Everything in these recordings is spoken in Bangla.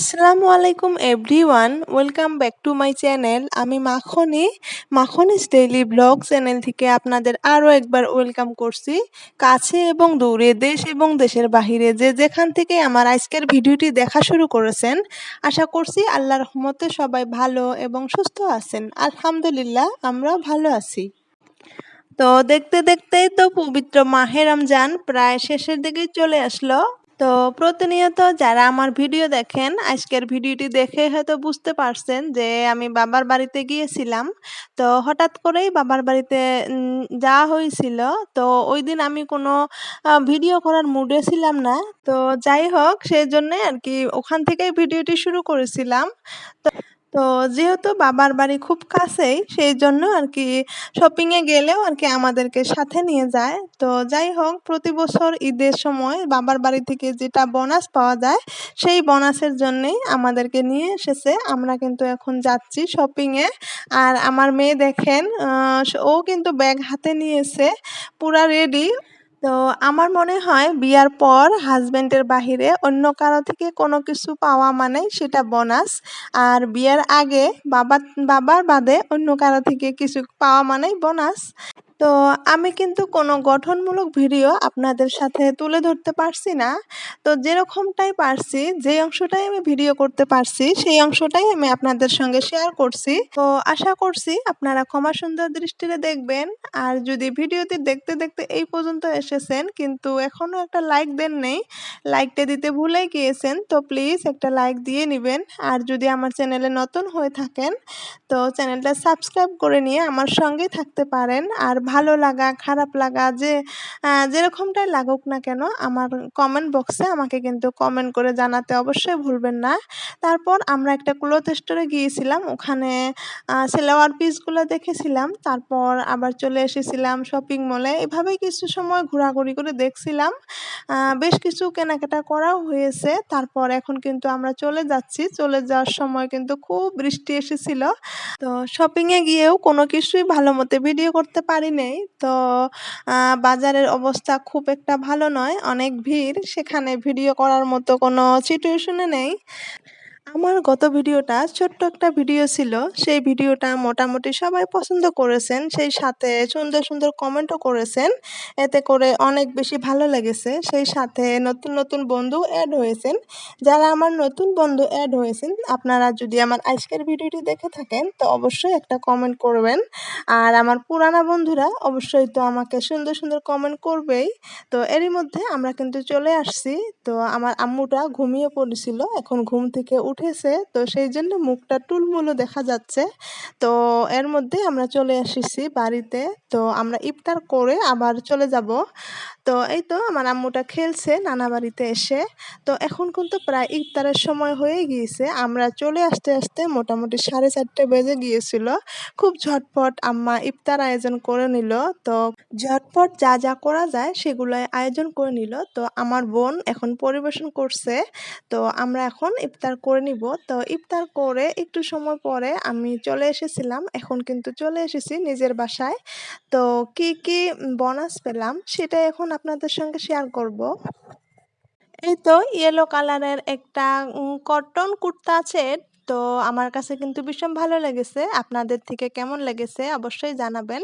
আসসালামু আলাইকুম everyone, welcome back to my channel. আমি Makhni, Makhni's daily blog channel থেকে আপনাদের আরও একবার ওয়েলকাম করছি। কাছে এবং দূরে, দেশ এবং দেশের বাহিরে যে যেখান থেকে আমার আজকের ভিডিওটি দেখা শুরু করেছেন, আশা করছি আল্লাহ রহমতে সবাই ভালো এবং সুস্থ আছেন। আলহামদুলিল্লাহ আমরা ভালো আছি। তো দেখতে দেখতেই তো পবিত্র মাহে রমজান, প্রায় শেষের দিকে চলে আসলো। তো প্রতিনিয়ত যারা আমার ভিডিও দেখেন, আজকের ভিডিওটি দেখে হয়তো বুঝতে পারছেন যে আমি বাবার বাড়িতে গিয়েছিলাম। তো হঠাৎ করেই বাবার বাড়িতে যাওয়া হয়েছিল। তো ওই দিন আমি কোনো ভিডিও করার মুডে ছিলাম না। তো যাই হোক, সেই জন্যে আর কি ওখান থেকেই ভিডিওটি শুরু করেছিলাম। তো তো যেহেতু বাবার বাড়ি খুব কাছেই সেই জন্য আর কি শপিংয়ে গেলেও আর কি আমাদেরকে সাথে নিয়ে যায়। তো যাই হোক, প্রতি বছর ঈদের সময় বাবার বাড়ি থেকে যেটা বোনাস পাওয়া যায়, সেই বোনাসের জন্যেই আমাদেরকে নিয়ে এসেছে। আমরা কিন্তু এখন যাচ্ছি শপিংয়ে আর আমার মেয়ে দেখেন ও কিন্তু ব্যাগ হাতে নিয়েছে পুরা রেডি তো আমার মনে হয় বিয়ার পর হাজব্যান্ডের বাহিরে অন্য কারও থেকে কোনো কিছু পাওয়া মানে সেটা বোনাস। আর বিয়ের আগে বাবা, বাবার বাদে অন্য কারও থেকে কিছু পাওয়া মানেই বোনাস। তো আমি কিন্তু কোনো গঠনমূলক ভিডিও আপনাদের সাথে তুলে ধরতে পারছি না। তো যেরকমটাই পারছি যে অংশটাই আমি ভিডিও করতে পারছি, সেই অংশটাই আমি আপনাদের সঙ্গে শেয়ার করছি। তো আশা করছি আপনারা ক্ষমা সুন্দর দৃষ্টিতে দেখবেন। আর যদি ভিডিওটি দেখতে দেখতে এই পর্যন্ত এসেছেন, কিন্তু এখনও একটা লাইক দেন নেই লাইকটা দিতে ভুলে গিয়েছেন, তো প্লিজ একটা লাইক দিয়ে নেবেন। আর যদি আমার চ্যানেলে নতুন হয়ে থাকেন, তো চ্যানেলটা সাবস্ক্রাইব করে নিয়ে আমার সঙ্গে থাকতে পারেন। আর ভালো লাগা, খারাপ লাগা, যে যেরকমটাই লাগুক না কেন, আমার কমেন্ট বক্সে আমাকে কিন্তু কমেন্ট করে জানাতে অবশ্যই ভুলবেন না। তারপর আমরা একটা ক্লোথ স্টোরে গিয়েছিলাম, ওখানে সেলোয়ার পিসগুলো দেখেছিলাম। তারপর আবার চলে এসেছিলাম শপিং মলে এভাবেই কিছু সময় ঘোরাঘুরি করে দেখছিলাম। বেশ কিছু কেনাকাটা করাও হয়েছে। তারপর এখন কিন্তু আমরা চলে যাচ্ছি। চলে যাওয়ার সময় কিন্তু খুব বৃষ্টি এসেছিল। তো শপিংয়ে গিয়েও কোনো কিছুই ভালো মতো ভিডিও করতে পারি নেই। তো বাজারের অবস্থা খুব একটা ভালো নয়। অনেক ভিড়। সেখানে ভিডিও করার মতো কোনো সিচুয়েশনে নেই। আমার গত ভিডিওটা ছোট্ট একটা ভিডিও ছিল। সেই ভিডিওটা মোটামুটি সবাই পছন্দ করেছেন। সেই সাথে সুন্দর সুন্দর কমেন্টও করেছেন। এতে করে অনেক বেশি ভালো লেগেছে। সেই সাথে নতুন নতুন বন্ধু অ্যাড হয়েছেন। যারা আমার নতুন বন্ধু অ্যাড হয়েছেন, আপনারা যদি আমার আজকের ভিডিওটি দেখে থাকেন, তো অবশ্যই একটা কমেন্ট করবেন। আর আমার পুরানা বন্ধুরা অবশ্যই তো আমাকে সুন্দর সুন্দর কমেন্ট করবেই। তো এরই মধ্যে আমরা কিন্তু চলে আসছি। তো আমার আম্মুটা ঘুমিয়ে পড়েছিল। এখন ঘুম থেকে উঠে উঠেছে। তো সেই জন্য মুখটা টুলমুলো দেখা যাচ্ছে। তো এর মধ্যে আমরা চলে এসেছি বাড়িতে। তো আমরা ইফতার করে আবার চলে যাব। তো এই তো আমার আম্মুটা খেলছে নানা বাড়িতে এসে। তো এখন কিন্তু প্রায় ইফতারের সময় হয়ে গিয়েছে। আমরা চলে আসতে আসতে মোটামুটি সাড়ে চারটে বেজে গিয়েছিল। খুব ঝটপট আম্মা ইফতার আয়োজন করে নিল। তো ঝটপট যা যা করা যায় সেগুলোই আয়োজন করে নিল। তো আমার বোন এখন পরিবেশন করছে। তো আমরা এখন ইফতার করে নিব। তো ইফতার করে একটু সময় পরে আমি চলে এসেছিলাম। এখন কিন্তু চলে এসেছি নিজের বাসায়। তো কি কি বোনাস পেলাম সেটা এখন আপনাদের সঙ্গে শেয়ার করব। এই তো ইয়েলো কালারের একটা কটন কুর্তা সেট তো আমার কাছে কিন্তু ভীষণ ভালো লেগেছে। আপনাদের থেকে কেমন লেগেছে অবশ্যই জানাবেন।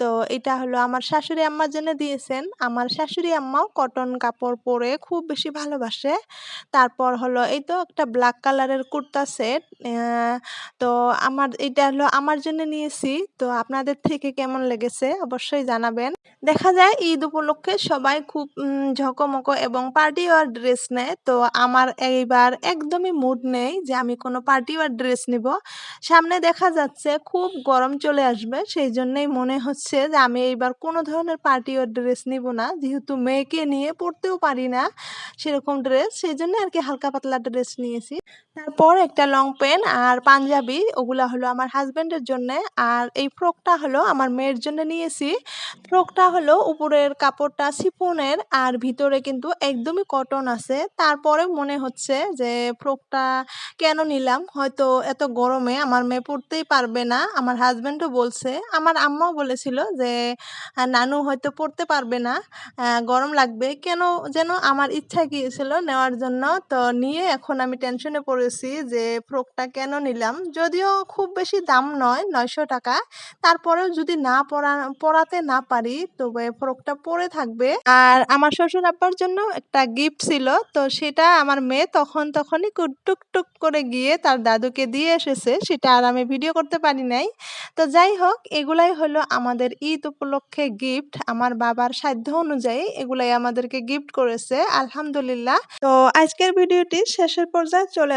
তো এটা হলো আমার শাশুড়ি আম্মার জন্য দিয়েছেন। আমার শাশুড়ি আম্মাও কটন কাপড় পরে খুব বেশি ভালোবাসে। তারপর হলো এই তো একটা ব্ল্যাক কালারের কুর্তা সেট তো আমার এটা হলো আমার জন্য নিয়েছি। তো আপনাদের থেকে কেমন লেগেছে অবশ্যই জানাবেন। দেখা যায় ঈদ উপলক্ষে সবাই খুব ঝকমক এবং পার্টি ওয়ার ড্রেস নেয়। তো আমার এইবার একদমই মুড নেই যে আমি কোনো পার্টি ওয়ার ড্রেস নিব। সামনে দেখা যাচ্ছে খুব গরম চলে আসবে সেই জন্যই মনে হচ্ছে যে আমি এইবার কোনো ধরনের পার্টি ওয়ার ড্রেস নিব না। যেহেতু মেয়েকে নিয়ে পড়তেও পারি না সেরকম ড্রেস সেই জন্য আর কি হালকা পাতলা ড্রেস নিয়েছি। তারপর একটা লং প্যান্ট আর পাঞ্জাবি, ওগুলা হলো আমার হাজব্যান্ডের জন্য। আর এই ফ্রকটা হলো আমার মেয়ের জন্য নিয়েছি। ফ্রকটা হলো উপরের কাপড়টা সিফনের আর ভিতরে কিন্তু একদমই কটন আছে। তারপরে মনে হচ্ছে যে ফ্রকটা কেন নিলাম? হয়তো এত গরমে আমার মেয়ে পড়তেই পারবে না। আমার হাজব্যান্ডও বলছে, আমার আম্মাও বলেছিল যে নানু হয়তো পড়তে পারবে না। গরম লাগবে। কেন যেন আমার ইচ্ছা গিয়েছিল নেওয়ার জন্য। তো নিয়ে এখন আমি টেনশনে পড়ে করেছি যে, ফ্রকটা কেন নিলাম? যদিও খুব বেশি দাম নয়, নয়শো টাকা। তারপরেও যদি না পরা, পরাতে না পারি, তবে ফ্রকটা পরে থাকবে। আর আমার শ্বশুর আব্বার জন্য একটা গিফট ছিল, তো সেটা আমার মেয়ে তখন তখনই টুক টুক করে গিয়ে তার দাদুকে দিয়ে এসেছে। সেটা আর আমি ভিডিও করতে পারি নাই। তো যাই হোক, এগুলাই হলো আমাদের ঈদ উপলক্ষে গিফট। আমার বাবার সাধ্য অনুযায়ী এগুলাই আমাদেরকে গিফট করেছে, আলহামদুলিল্লাহ। তো আজকের ভিডিওটি শেষের পর্যায়ে চলে